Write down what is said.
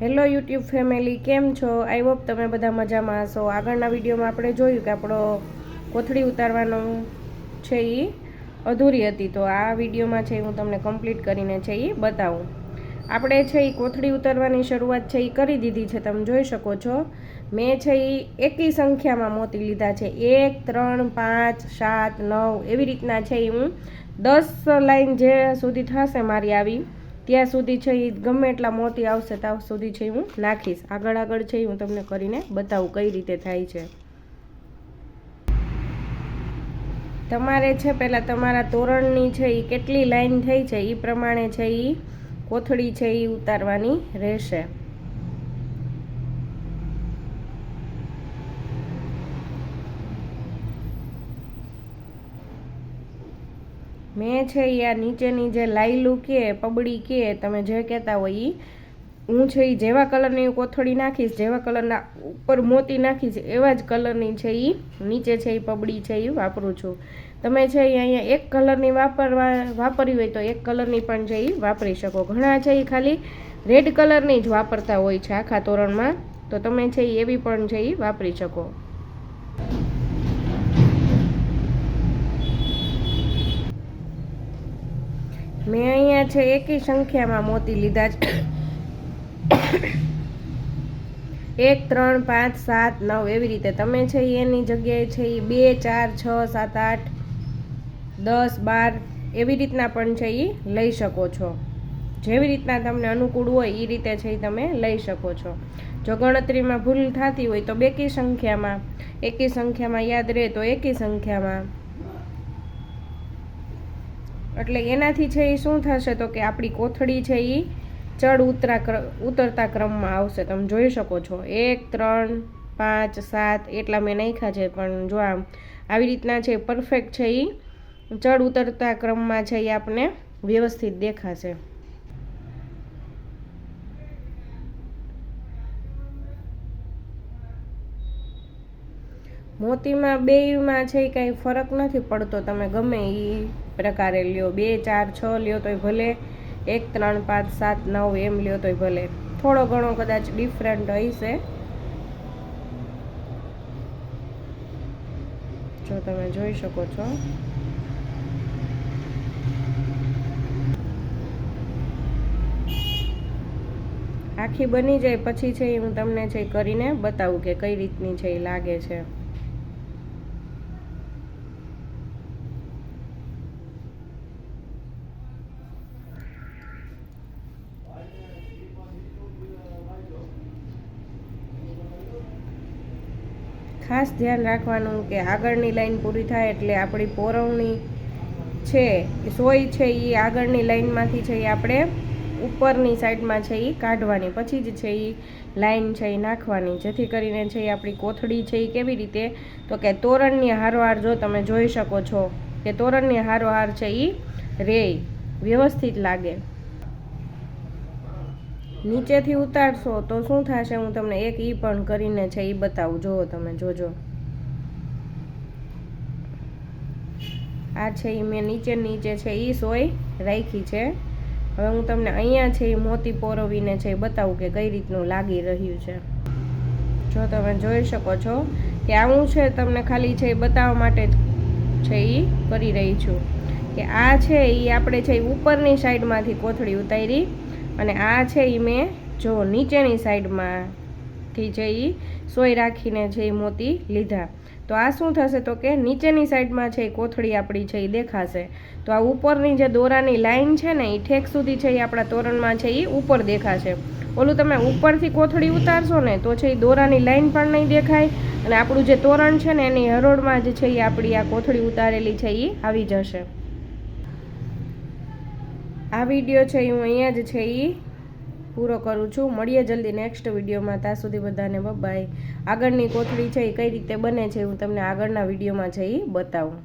Hello YouTube family, કેમ છો? I hope તમે બધા મજામાં હશો. આગળના વિડીયોમાં આપણે જોયું કે આપણો કોથળી ઉતારવાનું છે એ અધૂરી હતી. તો આ વિડીયોમાં છે હું તમને કમ્પ્લીટ કરીને છે એ બતાવું. આપણે છે એ કોથળી ઉતારવાની શરૂઆત છે એ કરી દીધી છે. તમે જોઈ શકો છો. મેં છે એ એકી સંખ્યામાં મોતી લીધા છે. એક, ત્રણ, પાંચ, સાત, નવ એવી રીતના છે એ હું દસ લાઈન જે સુધી થશે મારી આવી ત્યાં સુધી છે એ ગમે એટલા મોતી આવશે ત્યાં સુધી છે હું નાખીશ. આગળ આગળ છે હું તમને કરીને બતાવું કઈ રીતે થાય છે. તમારે છે પહેલાં તમારા તોરણની છે એ કેટલી લાઈન થઈ છે એ પ્રમાણે છે એ કોથળી છે એ ઉતારવાની રહેશે. મેં છે એ આ નીચેની જે લાયલું કે, પબડી કે, તમે જે કહેતા હોય એ હું છે એ જેવા કલરની કોથળી નાખીશ, જેવા કલરના ઉપર મોતી નાખીશ, એવા જ કલરની છે એ નીચે છે એ પબડી છે એ વાપરું છું. તમે છે એ અહીંયા એક કલરની વાપરવા, વાપરી હોય તો એક કલરની પણ છે એ વાપરી શકો. ઘણા છે એ ખાલી રેડ કલરની જ વાપરતા હોય છે આખા તોરણમાં, તો તમે છે એ એવી પણ છે એ વાપરી શકો. મેં અહીંયા છે એકી સંખ્યામાં મોતી લીધા છે. એક, ત્રણ, પાંચ, સાત, નવ એવી રીતે. તમે છે એની જગ્યાએ છે એ બે, ચાર, છ, સાત, આઠ, દસ, બાર એવી રીતના પણ છે એ લઈ શકો છો. જેવી રીતના તમને અનુકૂળ હોય એ રીતે છે એ તમે લઈ શકો છો. જો ગણતરીમાં ભૂલ થતી હોય તો બેકી સંખ્યામાં, એકી સંખ્યામાં યાદ રહે તો એકી સંખ્યામાં. એટલે એનાથી છે એ શું થશે તો કે આપણી કોથળી છે એ ચડ ઉતરા ઉતરતા ક્રમમાં આવશે. તમે જોઈ શકો છો. એક, ત્રણ, પાંચ, સાત, એટલા મેં નાખ્યા છે. પણ જો આમ આવી રીતના છે પરફેક્ટ છે એ ચડ ઉતરતા ક્રમમાં છે એ આપને વ્યવસ્થિત દેખાશે. મોતીમાં, બેયમાં છે એ કાંઈ ફરક નથી પડતો. તમે ગમે એ પ્રકારે લ્યો. બે, ચાર, છ લ્યો તોય ભલે. એક, ત્રણ, પાંચ, સાત, નવ એમ લ્યો તોય ભલે. થોડો ઘણો કદાચ ડિફરન્ટ હશે જો તમે જોઈ શકો છો. આખી બની જાય પછી છે એ હું તમને છે કરીને બતાવું કે કઈ રીતની છે એ લાગે છે. ખાસ ધ્યાન રાખવાનું કે આગળની લાઈન પૂરી થાય એટલે આપણી પોરવણી છે સોય છે એ આગળની લાઈનમાંથી છે એ આપણે ઉપરની સાઈડમાં છે એ કાઢવાની. પછી જ છે એ લાઈન છે એ નાખવાની. જેથી કરીને છે એ આપણી કોથળી છે એ કેવી રીતે? તો કે તોરણની હારોહાર જો તમે જોઈ શકો છો, કે તોરણની હારોહાર છે એ રે વ્યવસ્થિત લાગે. નીચેથી ઉતારશો તો શું થશે? હું તમને એક ઈ પણ કરીને છે એ બતાવું. જુઓ તમે, જોજો. આ છે એ મેં નીચે નીચે છે એ સોય રાખી છે. હવે હું તમને અહીંયા છે એ મોતી પોરવીને છે એ બતાવું કે કઈ રીતનું લાગી રહ્યું છે. જો તમે જોઈ શકો છો કે આવું છે તમને ખાલી છે એ બતાવવા માટે છે એ કરી રહી છું. કે આ છે એ આપણે છે એ ઉપરની સાઈડમાંથી કોથળી ઉતારી અને આ છે એ મેં જો નીચેની સાઈડમાંથી છે એ સોય રાખીને છે એ મોતી લીધા. તો આ શું થશે તો કે નીચેની સાઈડમાં છે એ કોથળી આપણી છે એ દેખાશે. તો આ ઉપરની જે દોરાની લાઈન છે ને એ ઠેક સુધી છે એ આપણા તોરણમાં છે એ ઉપર દેખાશે. ઓલું તમે ઉપરથી કોથળી ઉતારશો ને તો છે એ દોરાની લાઈન પણ નહીં દેખાય અને આપણું જે તોરણ છે ને એની હરોળમાં જ છે એ આપણી આ કોથળી ઉતારેલી છે એ આવી જશે. આ વીડિયો છે, હું અહીંયા જ છે એ પૂરો કરું છું. મળીએ જલ્દી નેક્સ્ટ વિડીયોમાં ત્યાં સુધી બધાને બબાય આગળની કોથળી છે એ કઈ રીતે બને છે, હું તમને આગળના વિડીયોમાં છે એ બતાવું.